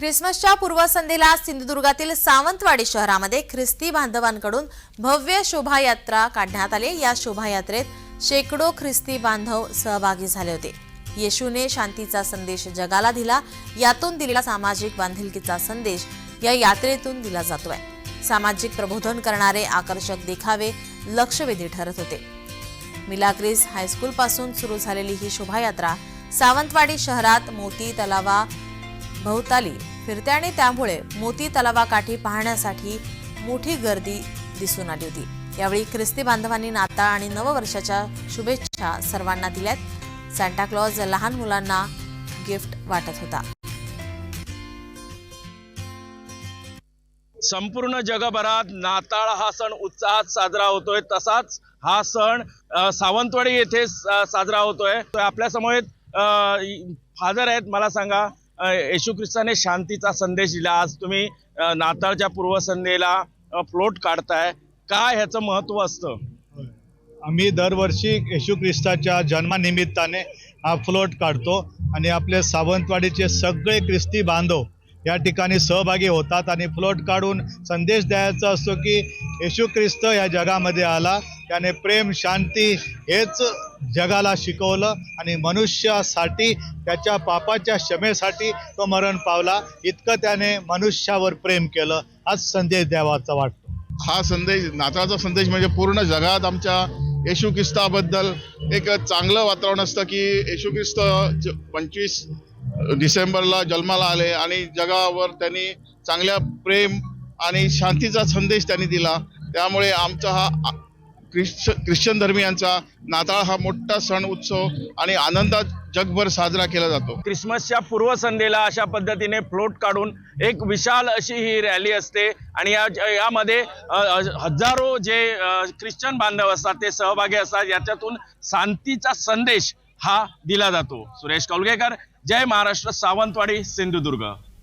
ख्रिसमसच्या पूर्वसंध्येला सिंधुदुर्गातील सावंतवाडी शहरामध्ये ख्रिस्ती बांधवांकडून भव्य शोभायात्रा काढण्यात आली. या शोभायात्रेत शेकडो ख्रिस्ती बांधव सहभागी झाले होते. येशूने शांतीचा संदेश जगाला दिला. यातून दिलेला सामाजिक बांधिलकीचा संदेश या यात्रेतून दिला जातोय. सामाजिक प्रबोधन करणारे आकर्षक देखावे लक्षवेधी ठरत होते. मिलाग्रीस हायस्कूल पासून सुरू झालेली ही शोभायात्रा सावंतवाडी शहरात मोती तलावा भोवताली फिरते आणि त्यामुळे मोती तलावाकाठी पाहण्यासाठी मोठी गर्दी दिसून आली होती. यावेळी ख्रिस्ती बांधवांनी नाताळ आणि नववर्षाच्या शुभेच्छा सर्वांना दिल्यात. सांता लहान मुलांना गिफ्ट वाटत होता. संपूर्ण जगभरात नाताळ हा सण उत्साहात साजरा होतोय. तसाच हा सण सावंतवाडी येथे स- साजरा होतोय. तर आपल्यासमोर फादर आहेत मला सांगा. येशू ख्रिस्ताने शांतीचा संदेश दिला. आज तुम्ही नाताळच्या पूर्वसंध्येला फ्लोट काढताय. काय ह्याचं महत्त्व असतं? आम्ही दरवर्षी येशू ख्रिस्ताच्या जन्मानिमित्ताने हा फ्लोट काढतो आणि आपले सावंतवाडीचे सगळे ख्रिस्ती बांधव या ठिकाणी सहभागी होतात आणि फ्लोट काढून संदेश द्यायचा असतो की येशू ख्रिस्त या जगामध्ये आला. त्याने प्रेम शांती हेच जगाला शिकवलं आणि मनुष्यासाठी त्याच्या पापाच्या क्षमेसाठी तो मरण पावला. इतकं त्याने मनुष्यावर प्रेम केलं. हाच संदेश द्यावाचा वाटतो. हा संदेश नाताळचा संदेश म्हणजे पूर्ण जगात आमच्या येशू ख्रिस्ताबद्दल एक चांगलं वातावरण असतं की येशू ख्रिस्त पंचवीस डिसेंबरला जन्माला आले आणि जगावर त्यांनी चांगल्या प्रेम आणि शांतीचा संदेश त्यांनी दिला. त्यामुळे आमचा हा ख्रिश्च ख्रिश्चन धर्मियांचा नाताळ हा मोठा सण उत्सव आणि आनंदात जगभर साजरा केला जातो. क्रिसमसच्या पूर्वसंध्येला अशा पद्धतीने फ्लोट काढून एक विशाल अशी ही रॅली असते आणि या यामध्ये हजारो जे ख्रिश्चन बांधव असतात ते सहभागी असतात. याच्यातून शांतीचा संदेश हा दिला जातो. सुरेश कौलगेकर जय महाराष्ट्र सावंतवाडी सिंधुदुर्ग.